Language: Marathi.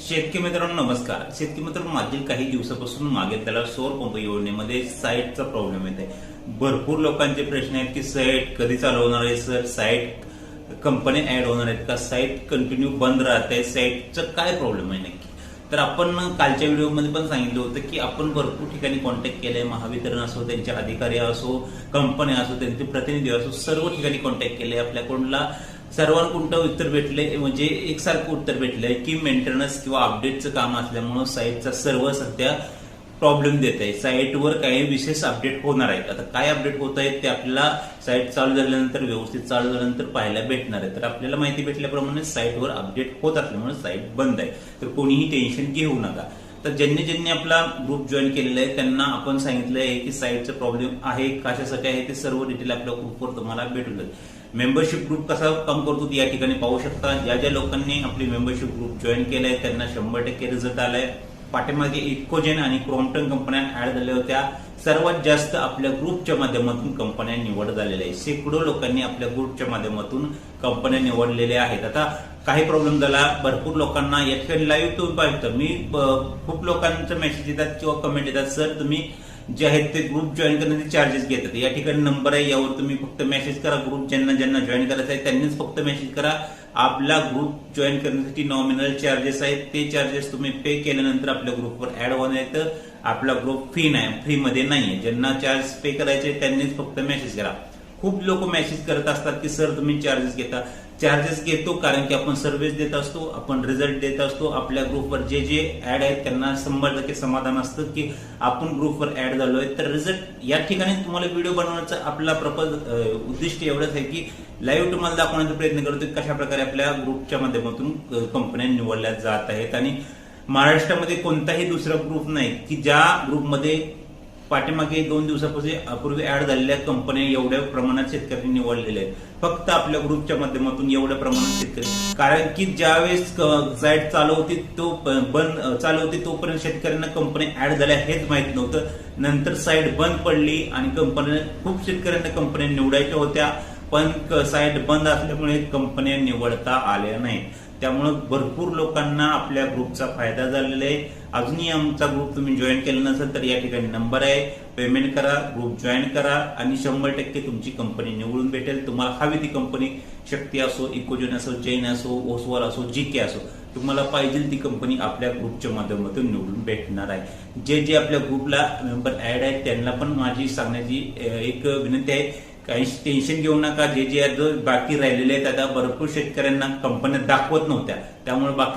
शेतकरी मित्रांनो नमस्कार. शेतकरी मित्र मागील काही दिवसापासून मागे त्याला सौर पंप योजनेमध्ये साईटचा प्रॉब्लेम येत आहे. भरपूर लोकांचे प्रश्न आहेत की साईट कधी चालू होणार आहे सर? साईट कंपनी ऍड होणार आहेत का? साईट कंटिन्यू बंद राहत आहे. साईटचं काय प्रॉब्लेम आहे नक्की? तर आपण कालच्या व्हिडिओमध्ये पण सांगितलं होतं की आपण भरपूर ठिकाणी कॉन्टॅक्ट केले महावितरण असो त्यांचे अधिकारी असो कंपन्या असो त्यांचे प्रतिनिधी असो सर्व ठिकाणी कॉन्टॅक्ट केले आपल्याकडला सर्वांकडून उत्तर भेटले म्हणजे एकसारखं उत्तर भेटलंय की मेंटेनन्स किंवा अपडेटचं काम असल्यामुळं साईटचा सर्व सध्या प्रॉब्लेम देत आहे. साईटवर काही विशेष अपडेट होणार आहेत. आता काय अपडेट होत आहेत ते आपल्याला साईट चालू झाल्यानंतर व्यवस्थित चालू झाल्यानंतर पाहायला भेटणार आहे. तर आपल्याला माहिती भेटल्याप्रमाणे साईटवर अपडेट होत असल्यामुळे साईट बंद आहे. तर कोणीही टेन्शन घेऊ नका. तर ज्यांनी ज्यांनी आपला ग्रुप जॉईन केलेला आहे त्यांना आपण सांगितलं आहे की साईटचा प्रॉब्लेम आहे कशासाठी आहे ते सर्व डिटेल आपल्या ग्रुपवर तुम्हाला भेटून जाईल. मेंबरशिप ग्रुप कसा काम करतो या ठिकाणी पाहू शकता. ज्या ज्या लोकांनी आपली मेंबरशिप ग्रुप जॉईन केलाय त्यांना शंभर टक्के रिझल्ट आलाय. पाठीमागे इकोजेन आणि क्रॉम्प्टन कंपन्या ऍड झाल्या होत्या. सर्वात जास्त आपल्या ग्रुपच्या माध्यमातून कंपन्या निवड झालेल्या आहे. शेकडो लोकांनी आपल्या ग्रुपच्या माध्यमातून कंपन्या निवडलेल्या आहेत. आता काही प्रॉब्लेम झाला. भरपूर लोकांना या ठिकाणी लाईव्ह तुम्ही पाहतो. मी ब- खूप लोकांचं मेसेज येतात किंवा कमेंट येतात. सर तुम्ही जे आहेत ते ग्रुप जॉईन करण्याचे चार्जेस घेतात. या ठिकाणी नंबर आहे यावर तुम्ही फक्त मेसेज करा. ग्रुप ज्यांना ज्यांना जॉईन करायचं आहे त्यांनीच फक्त मेसेज करा. आपला ग्रुप जॉईन करण्यासाठी नॉमिनल चार्जेस आहेत. ते चार्जेस तुम्ही पे केल्यानंतर आपल्या ग्रुपवर ऍड होणार आहेत. आपला ग्रुप फ्री नाही फ्रीमध्ये नाही नाहीये. ज्यांना चार्ज पे करायचे त्यांनीच फक्त मेसेज करा. खूप लोक मेसेज करत असतात की सर तुम्ही चार्जेस घेता. चार्जेस घेतो कारण की आपण सर्व्हिस देत असतो आपण रिझल्ट देत असतो. आपल्या ग्रुपवर जे जे ऍड आहेत त्यांना शंभर टक्के समाधान असतं की आपण ग्रुपवर ऍड आहे तर रिझल्ट या ठिकाणी तुम्हाला व्हिडिओ बनवण्याचा आपला प्रपोज उद्दिष्ट एवढंच आहे की लाईव्ह तुम्हाला दाखवण्याचा प्रयत्न करतो कशा प्रकारे आपल्या ग्रुपच्या माध्यमातून कंपन्या निवडल्या जात आहेत. आणि महाराष्ट्रामध्ये कोणताही दुसरा ग्रुप नाही की ज्या ग्रुपमध्ये पाठीमागे दोन दिवसापासून पूर्वी ऍड झालेल्या कंपन्या एवढ्या प्रमाणात शेतकऱ्यांनी निवडलेल्या आहेत. फक्त आपल्या ग्रुपच्या माध्यमातून एवढ्या प्रमाणात शेतकरी कारण की ज्यावेळेस साईट चालू होती तो बंद चालू होती तोपर्यंत शेतकऱ्यांना कंपनी ऍड झाल्या हेच माहीत नव्हतं. नंतर साईट बंद पडली आणि कंपन्या खूप शेतकऱ्यांना कंपन्या निवडायच्या होत्या. पण साईट बंद असल्यामुळे कंपन्या निवडता आल्या नाही त्यामुळं भरपूर लोकांना आपल्या ग्रुपचा फायदा झालेला आहे. अजूनही आमचा ग्रुप तुम्ही जॉईन केला नसेल तर या ठिकाणी नंबर आहे. पेमेंट करा ग्रुप जॉईन करा आणि शंभर टक्के तुमची कंपनी निवडून भेटेल. तुम्हाला हवी ती कंपनी शक्ती असो इकोजन असो जैन असो ओसवाल असो जी के असो तुम्हाला पाहिजे ती कंपनी आपल्या ग्रुपच्या माध्यमातून निवडून भेटणार आहे. जे जे आपल्या ग्रुपला मेंबर ऍड आहेत त्यांना पण माझी सांगण्याची एक विनंती आहे. काही टेन्शन घेऊ नका. जे जे आज बाकी राहिलेले आहेत आता भरपूर शेतकऱ्यांना कंपन्या दाखवत नव्हत्या. त्यामुळे बाकी